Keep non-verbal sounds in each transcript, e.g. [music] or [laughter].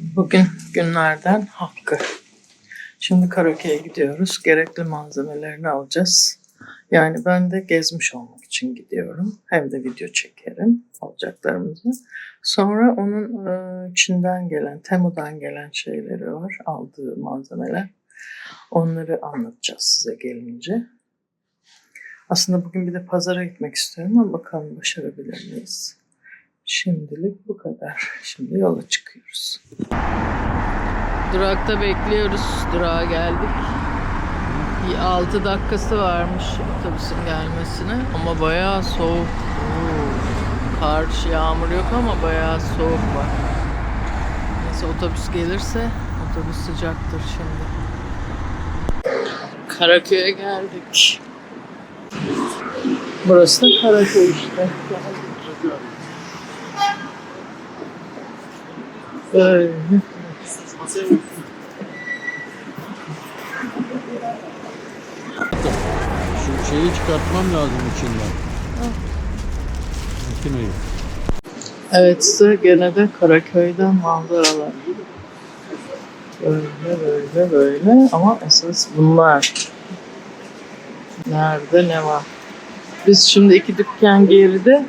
Bugün günlerden hakkı. Şimdi Karaköy'e gidiyoruz. Gerekli malzemelerini alacağız. Yani ben de gezmiş olmak için gidiyorum. Hem de video çekerim alacaklarımızı. Sonra onun e, Çin'den gelen, Temu'dan gelen şeyleri var. Aldığı malzemeler. Onları anlatacağız size gelince. Aslında bugün bir de pazara gitmek istiyorum ama bakalım başarabilir miyiz? Şimdilik bu kadar. Şimdi yola çıkıyoruz. Durakta bekliyoruz. Durağa geldik. Bir 6 dakikası varmış otobüsün gelmesine. Ama bayağı soğuk. Oo. Kar, yağmur yok ama bayağı soğuk var. Neyse otobüs gelirse otobüs sıcaktır şimdi. Karaköy'e geldik. Burası da Karaköy işte. Şu şeyi çıkartmam lazım içinden. Makineyi. Evet size gene de Karaköy'den manzaralar. Böyle böyle böyle ama esas bunlar. Nerede ne var? Biz şimdi iki dükkan geride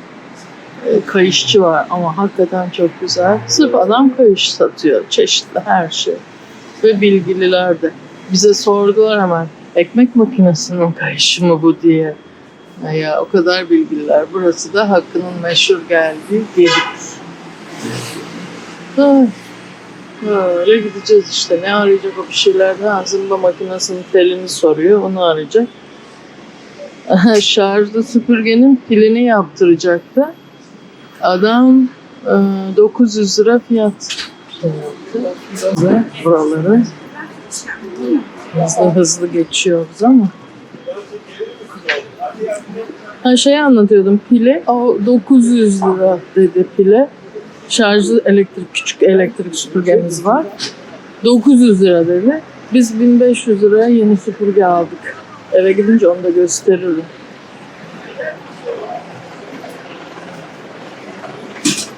kayışçı var ama hakikaten çok güzel. Sırf adam kayış satıyor. Çeşitli her şey. Ve bilgililer de. Bize sordular hemen ekmek makinesinin kayışı mı bu diye. Ya, o kadar bilgililer. Burası da Hakkı'nın meşhur geldiği Gedik. Böyle gideceğiz işte. Ne arayacak o bir şeylerden? Zımba makinesinin telini soruyor. Onu arayacak. [laughs] Şarjlı süpürgenin pilini yaptıracaktı. Adam e, 900 lira fiyat şey yaptı. Buraları hızlı hızlı geçiyoruz ama. Ha şey anlatıyordum pili o 900 lira dedi pile. Şarjlı elektrik küçük elektrik süpürgemiz var. 900 lira dedi. Biz 1500 liraya yeni süpürge aldık. Eve gidince onu da gösteririm.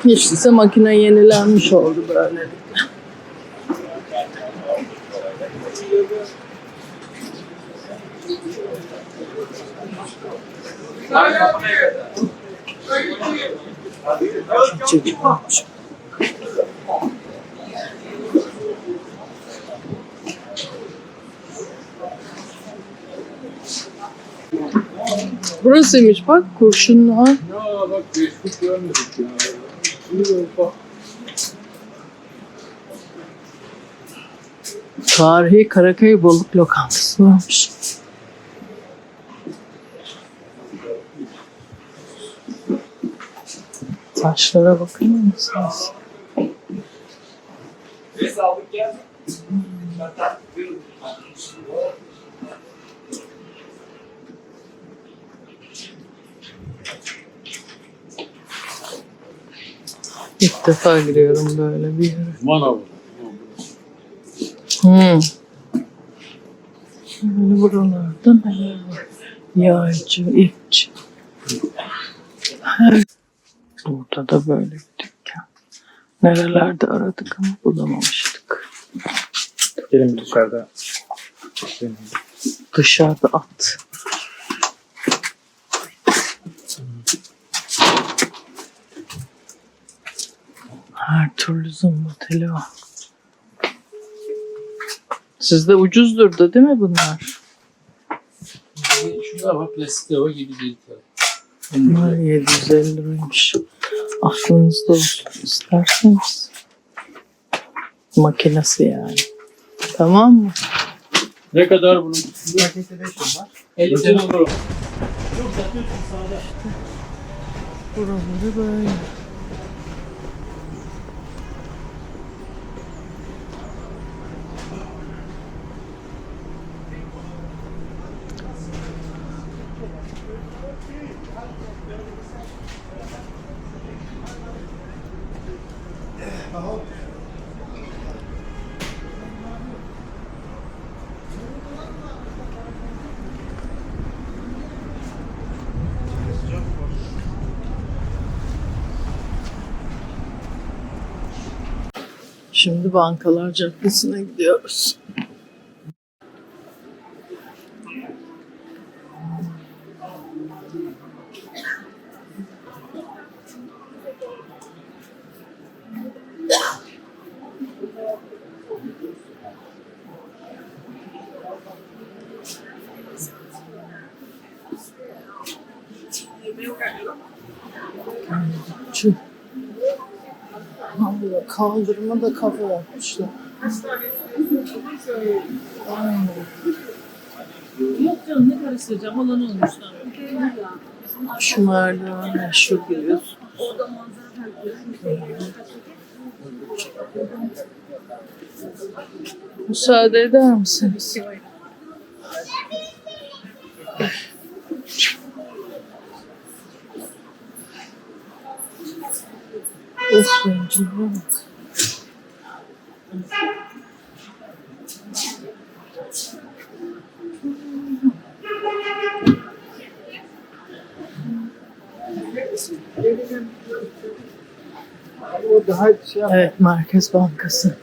Değilse makine yenilenmiş oldu böylelikle. Olmuş. Burasıymış bak kurşunlu ha. Ya bak Facebook görmedik ya. Tarihi Karaköy balık lokantası varmış. Taşlara bakar mısınız? İlk defa giriyorum böyle bir yere. Manav. Hmm. Böyle buralarda neler var? Yağcı, ipçi. Her... Burada da böyle bir dükkan. Nerelerde aradık ama bulamamıştık. Gelin dışarıda. Dışarıda at. Her türlü zımba teli var. Sizde ucuzdur da değil mi bunlar? Şuna bak plastik lava gibi değil tabii. Bunlar 750 liraymış. Aklınızda olsun isterseniz. Makinesi yani. Tamam mı? Ne kadar bunun? Paketi 500 var. 50 sene olur. Buraları böyle. Bankalar Caddesi'ne gidiyoruz. Şu Allah kaldırıma da kafa yapmışlar. Aynen. Yok canım ne karıştıracağım olan olmuşlar. Şu merdiven meşhur biliyorsun. Müsaade eder misiniz? Of bencilliğe bak. Evet Merkez Bankası.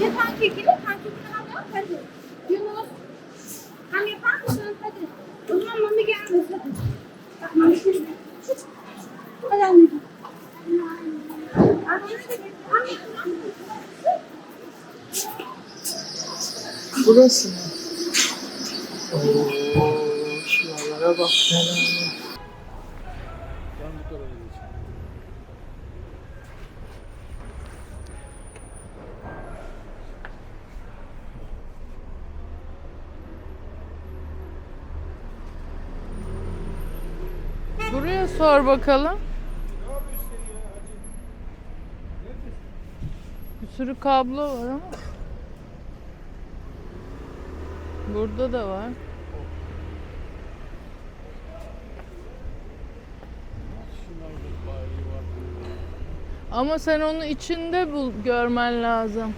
Bir pankekini, pankekini al hadi. Yunus. Hani yapar mısınız hadi. O zaman mami gelmez hadi. Bak mami şimdi. Hadi anneciğim. Anneciğim. Anneciğim. Burası mı? Oo, şuralara bak. Buraya sor bakalım. Bir sürü kablo var ama. Burada da var. Ama sen onu içinde bul görmen lazım.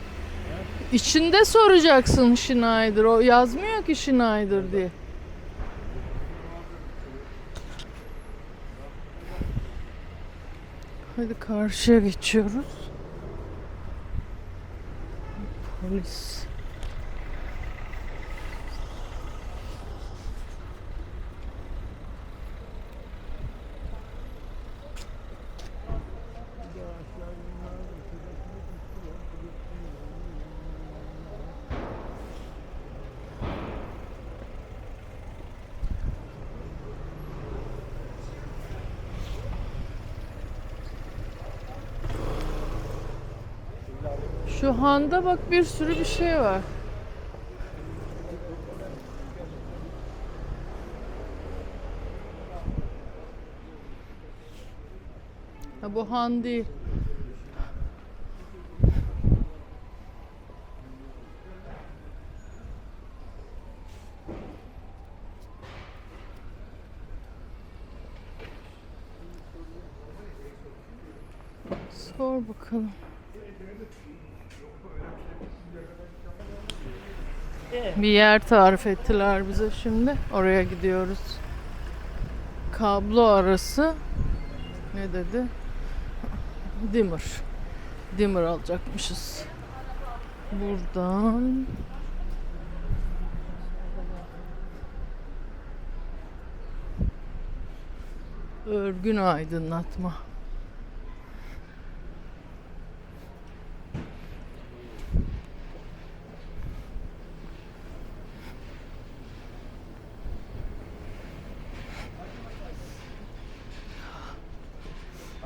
İçinde soracaksın Schneider. O yazmıyor ki Schneider diye. Hadi karşıya geçiyoruz. Polis. Şu handa bak bir sürü bir şey var. Ha, bu han değil. Sor bakalım. Bir yer tarif ettiler bize şimdi. Oraya gidiyoruz. Kablo arası ne dedi? Dimmer. Dimmer alacakmışız. Buradan örgün aydınlatma.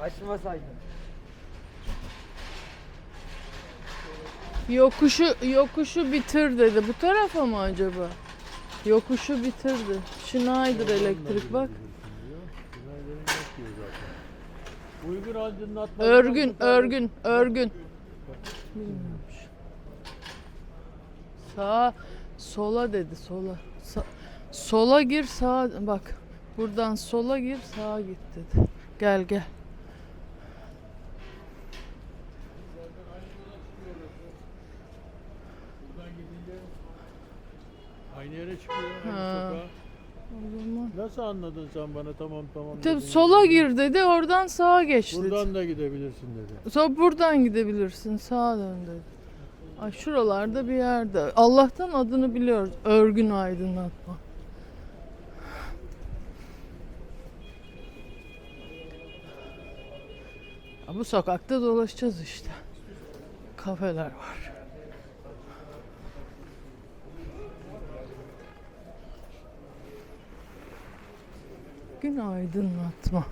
Açmasaydın. Yokuşu yokuşu bitir dedi. Bu tarafa mı acaba? Yokuşu bitirdi. Schneider elektrik bak. Uygur aydınlatma. Örgün, örgün, örgün. Bilmiyormuş. Sağa, sola dedi, sola. Sa- sola gir, sağa, bak. Buradan sola gir, sağa git dedi. Gel gel. Aynı yere çıkıyor. Ha. Aynı sokağa. O zaman. Nasıl anladın sen bana tamam tamam Tabii dedin? sola gir dedi, oradan sağa geç dedi. Buradan da gidebilirsin dedi. Sonra buradan gidebilirsin, sağa dön dedi. Ay şuralarda bir yerde. Allah'tan adını biliyoruz. Örgün aydınlatma. Ya bu sokakta dolaşacağız işte. Kafeler var. Gün aydınlatma.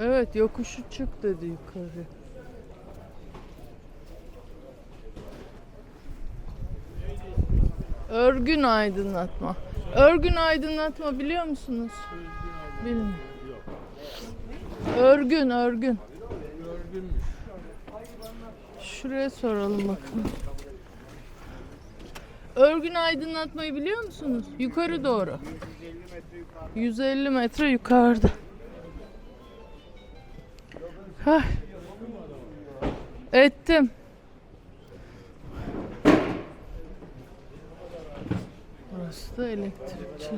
Evet yokuşu çık dedi yukarı. Örgün aydınlatma. Örgün aydınlatma biliyor musunuz? Bilmiyorum. Örgün, örgün. Şuraya soralım bakalım. Örgün aydınlatmayı biliyor musunuz? Yukarı doğru. 150 metre yukarıda. Hah. Ettim. Burası da elektrikçi.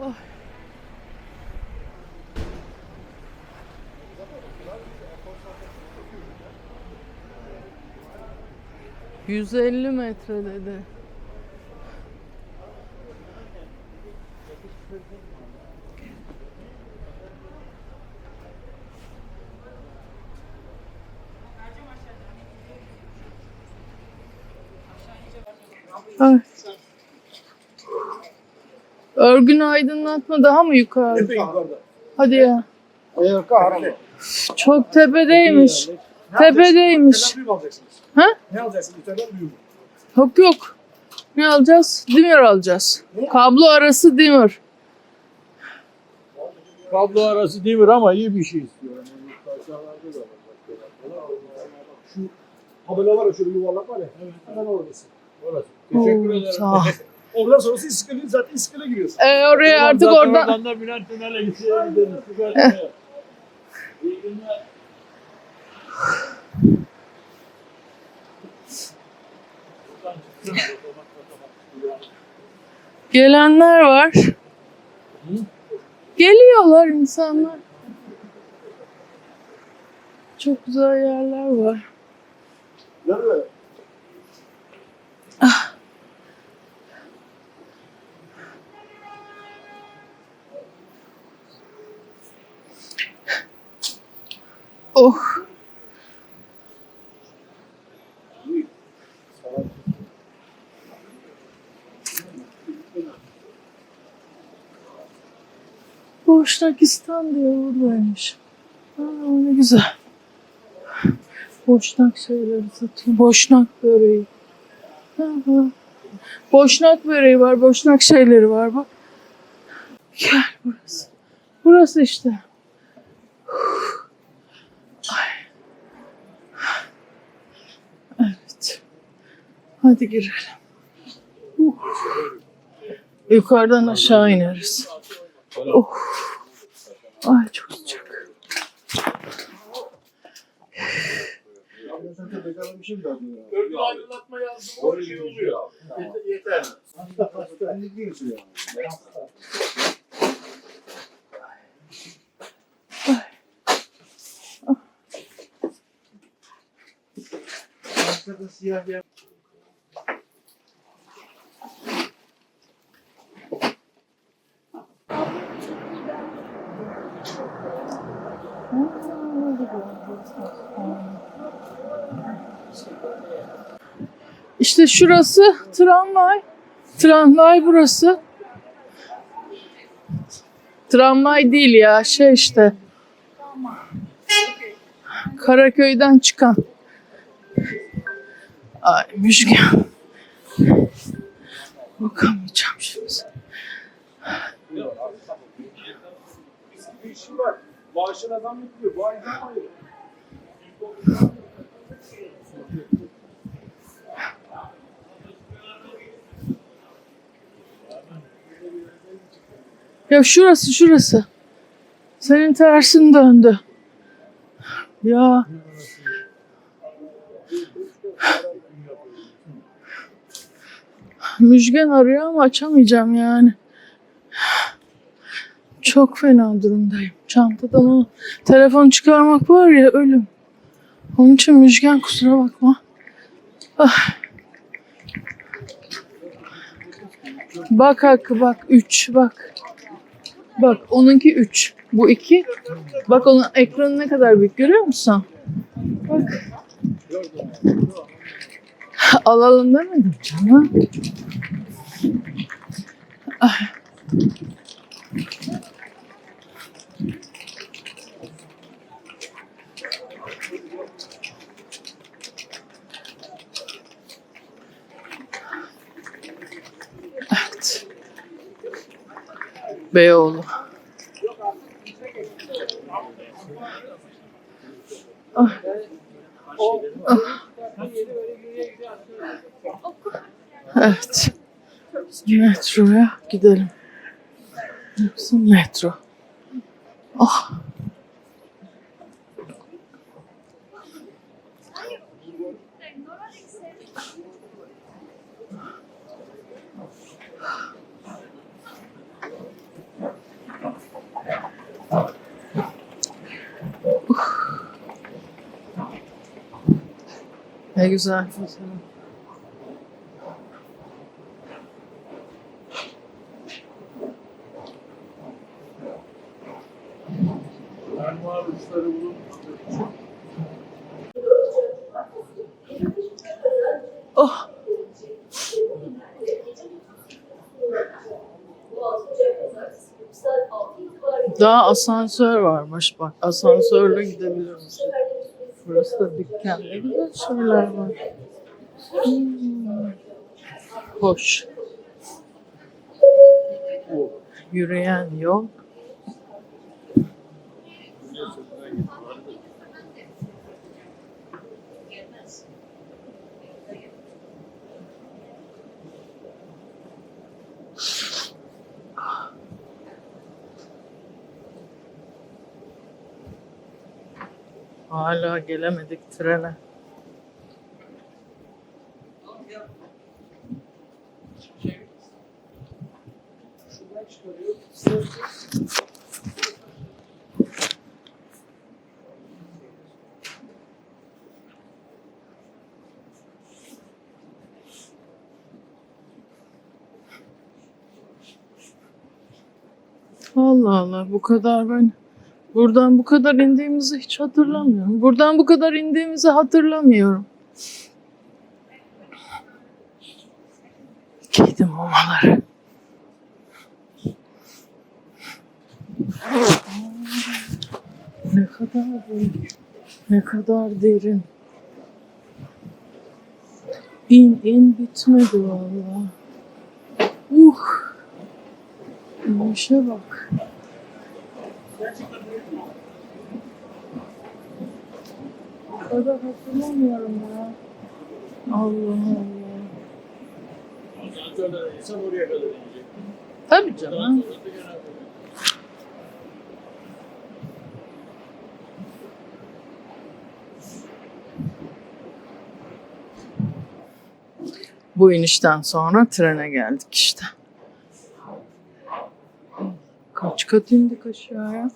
Oh. Yüz elli metre dedi. Ay. Örgün aydınlatma daha mı yukarıda? Hadi ya. Çok tepedeymiş. Tepedeymiş. Büyük alacaksınız. Ha? Ne alacaksınız? İtalyan büyük. Yok yok. Ne alacağız? Dimmer alacağız. Kablo arası dimmer. Kablo arası demir ama iyi bir şey istiyor. Şu tabela var ya şöyle yuvarlak var ya. Hemen oradasın. Orası. Teşekkür Oo, ederim. sağ ol. [laughs] Oradan sonrası iskele zaten iskele giriyorsun. Ee, oraya artık Zaten oradan... Oradan da Bülent Tünel'e gideceğiz. Süper. İyi günler. Gelenler var. Geliyorlar insanlar. Çok güzel yerler var. Nerede? Oh. Boşnakistan diyor buradaymış. Aa, ne güzel. Boşnak şeyleri satıyor. Boşnak böreği. Hı. Boşnak böreği var, boşnak şeyleri var bak. Gel burası. Burası işte. Evet. Hadi girelim. Uh. Yukarıdan aşağı ineriz. Oh. Ay çok sıcak. Örgün aydınlatma yazdım. O şey oluyor. Yeter. Hastada siyah bir İşte şurası tramvay. Tramvay burası. Tramvay değil ya şey işte. Karaköy'den çıkan. Ay Müjgan. Bakamayacağım şimdi. Bir işim var. Maaşına zam yapıyor. Bu ay zam ayı. Ya şurası şurası. Senin tersin döndü. Ya. Müjgan arıyor ama açamayacağım yani. Çok fena durumdayım. Çantadan o telefon çıkarmak var ya ölüm. Onun için Müjgan kusura bakma. Ah. Bak Hakkı bak 3 bak. Bak onunki 3. Bu 2. Bak onun ekranı ne kadar büyük görüyor musun? Bak. Alalım demedim canım. Ah. Beyoğlu. Ah. Ah. Evet. Metroya gidelim. Yoksa metro. Ah. Ne güzel fotoğraf. Oh. Daha asansör varmış bak. Asansörle gidebiliriz. Burası da dükkan. Ne güzel şeyler var. Hmm. Yürüyen yol. Hala gelemedik trene. Allah Allah bu kadar ben buradan bu kadar indiğimizi hiç hatırlamıyorum. Buradan bu kadar indiğimizi hatırlamıyorum. Giydim mamaları. Ne kadar büyük. Ne kadar derin. İn in bitmedi vallahi. Uh. İnişe bak. O kadar hatırlamıyorum ya. Allah Allah. İnsan oraya kadar inecek. Tabii canım. Bu inişten sonra trene geldik işte. Kaç kat indik aşağıya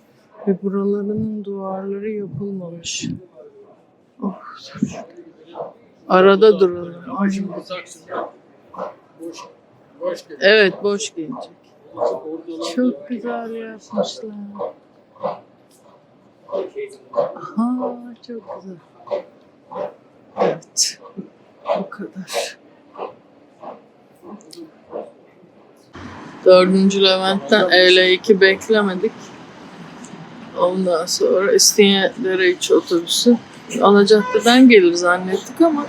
ve buralarının duvarları yapılmamış. Arada duralım. Şimdi boş, boş. Evet boş gelecek. Çok güzel yapmışlar. Aha çok güzel. Evet. Bu kadar. Dördüncü Levent'ten EL2 beklemedik. Ondan sonra İstinye Dereiç otobüsü Alacaddeden gelir zannettik ama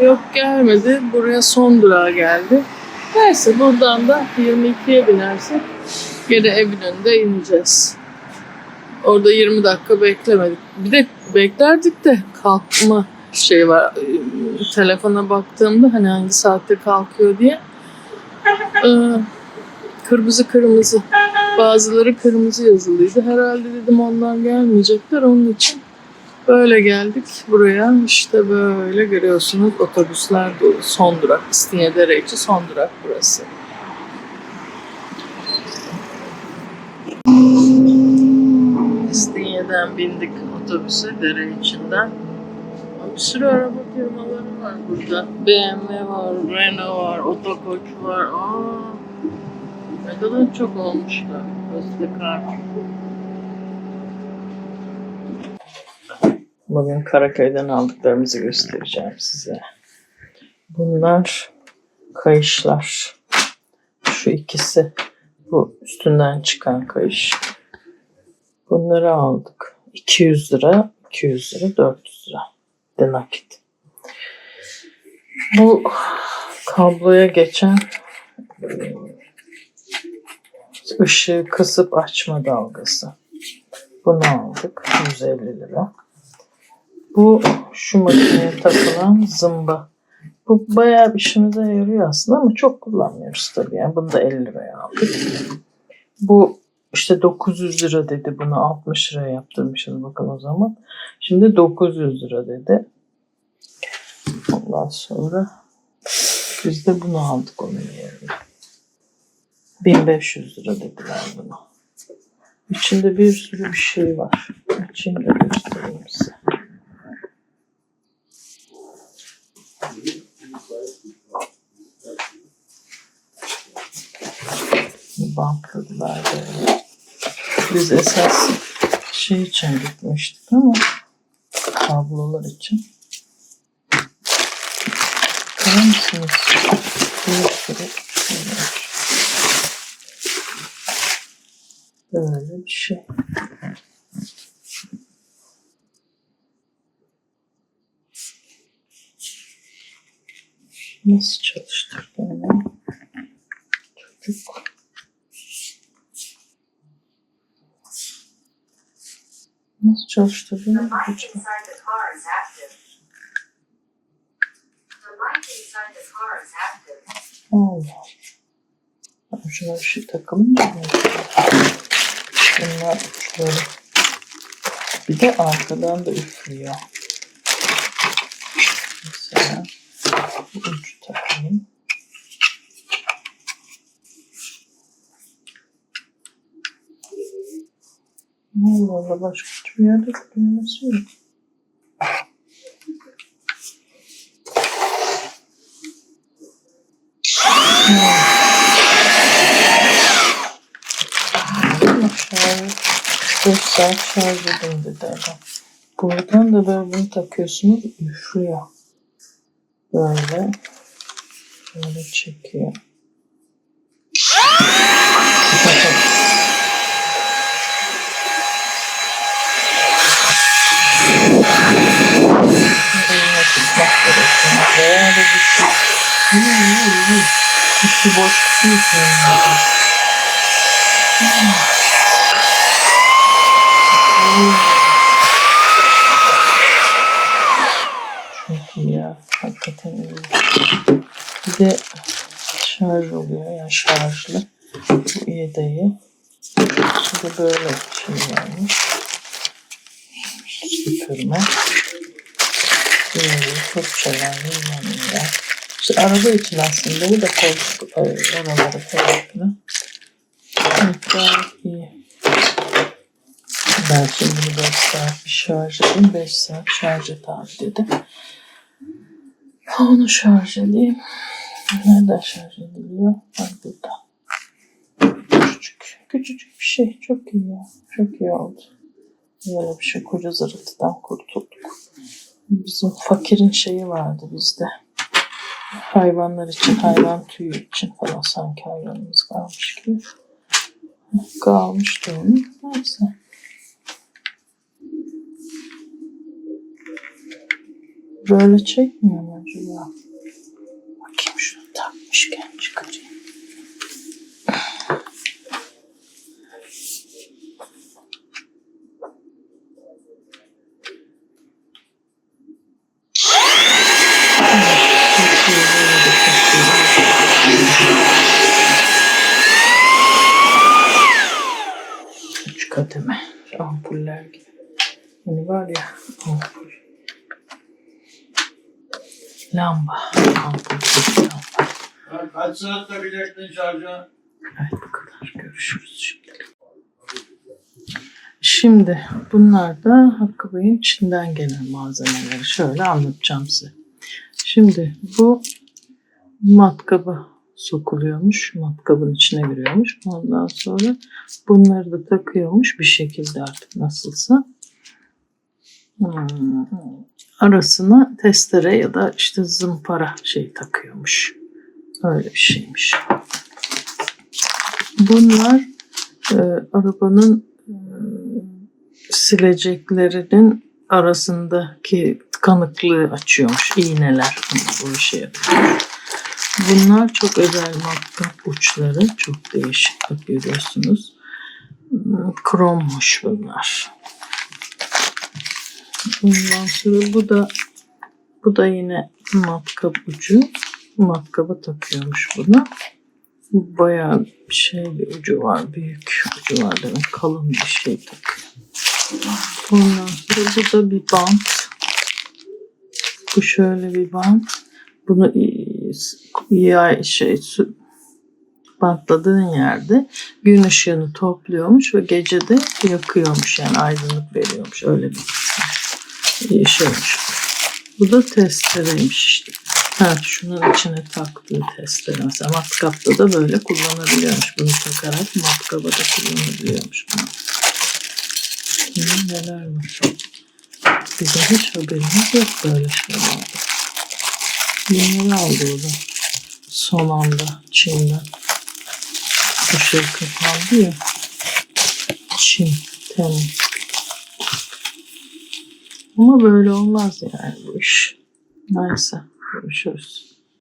yok gelmedi. Buraya son durağa geldi. Neyse buradan da 22'ye binersek geri evin önünde ineceğiz. Orada 20 dakika beklemedik. Bir de beklerdik de kalkma şey var. Telefona baktığımda hani hangi saatte kalkıyor diye. Ee, kırmızı kırmızı. Bazıları kırmızı yazılıydı. Herhalde dedim onlar gelmeyecekler. Onun için böyle geldik buraya. İşte böyle görüyorsunuz otobüsler dolu. Son durak. İstinye Dereçi son durak burası. İstinye'den bindik otobüse dere içinden. Bir sürü araba firmaları var burada. BMW var, Renault var, Otokoç var. Aa, ne kadar çok olmuşlar. Özlekar. Bugün Karaköy'den aldıklarımızı göstereceğim size. Bunlar kayışlar. Şu ikisi bu üstünden çıkan kayış. Bunları aldık. 200 lira, 200 lira, 400 lira de nakit. Bu kabloya geçen ışığı kısıp açma dalgası. Bunu aldık. 150 lira. Bu şu makineye takılan zımba. Bu bayağı bir işimize yarıyor aslında ama çok kullanmıyoruz tabii. Yani bunu da 50 liraya aldık. Bu işte 900 lira dedi bunu 60 liraya yaptırmışız bakın o zaman. Şimdi 900 lira dedi. Ondan sonra biz de bunu aldık onun yerine. 1500 lira dediler buna. İçinde bir sürü bir şey var. İçinde göstereyim size. Bantladılar böyle. Biz esas şey için gitmiştik ama kablolar için. Bakar mısınız? Böyle bir şey. Nasıl çalıştırdı onu? Çocuk. Car is active. Allah. Ben şuna bir şey takılınca mı? Bunlar böyle. Bir de arkadan da üflüyor. Mesela bu ucu takayım. Allah Allah başka hiçbir yerde düğmesi yok. Şarj 5 saat şarj edin dedi adam. Buradan da böyle bunu takıyorsunuz üflüyor. Böyle. Böyle çekiyor. Eline tutmak gerekiyor. Veya da bir şey. Hı, hı, hı. İçi boş tutuyorsun. Çok iyi ya. Hakikaten iyi. Bir de şarj oluyor. Yani şarjlı. Bu iyi değil. Şimdi böyle şey varmış. Süpürme. Böyle fırçalarla yanıyor. İşte araba için aslında bu da koltuk e, oraları falan. Gayet iyi. Ben şimdi bunu 5 saat bir şarj edeyim. 5 saat şarj et abi dedi. Onu şarj edeyim. Nereden şarj ediliyor? Bak burada. Küçücük. Küçücük bir şey. Çok iyi ya. Çok iyi oldu. Böyle bir şey. Koca zırıltıdan kurtulduk. Bizim fakirin şeyi vardı bizde. Hayvanlar için, hayvan tüyü için falan sanki hayvanımız kalmış gibi. Kalmıştı onun. Neyse. Böyle çekmiyor mu acaba? Bakayım şunu takmış. Gelmişken çıkacağım. Üç kademe ampuller gibi. Hani var ya ampul. Lamba. Değil, lamba. Kaç saat takacaktın şarja? Evet bu kadar. Görüşürüz şimdi. Şimdi bunlar da Hakkı Bey'in içinden gelen malzemeleri. Şöyle anlatacağım size. Şimdi bu matkaba sokuluyormuş. Matkabın içine giriyormuş. Ondan sonra bunları da takıyormuş bir şekilde artık nasılsa. Hmm, Arasına testere ya da işte zımpara şey takıyormuş. Öyle bir şeymiş. Bunlar e, arabanın e, sileceklerinin arasındaki tıkanıklığı açıyormuş. İğneler bu yarıyor. Bunlar çok özel matkap uçları. Çok değişik görüyorsunuz. Hmm, Krommuş bunlar. Ondan sonra bu da bu da yine matkap ucu. Matkaba takıyormuş bunu. Bu Bayağı bir şey bir ucu var. Büyük ucu var demek. Kalın bir şey takıyor. Ondan sonra bu da bir bant. Bu şöyle bir bant. Bunu iyi şey bantladığın yerde gün ışığını topluyormuş ve gece de yakıyormuş yani aydınlık veriyormuş. Öyle bir iyi şeymiş. Bu da testereymiş işte. Ha, şunun içine taktığı testere. Mesela matkapta da böyle kullanabiliyormuş. Bunu takarak matkaba da kullanabiliyormuş. Bunu. Şimdi neler var? Bizim hiç haberimiz yok böyle şeylerde. Bunları aldı o da. Son anda Çin'den. Bu şey kapandı ya. Çin, Temmuz. Ama böyle olmaz yani bu iş. Neyse görüşürüz.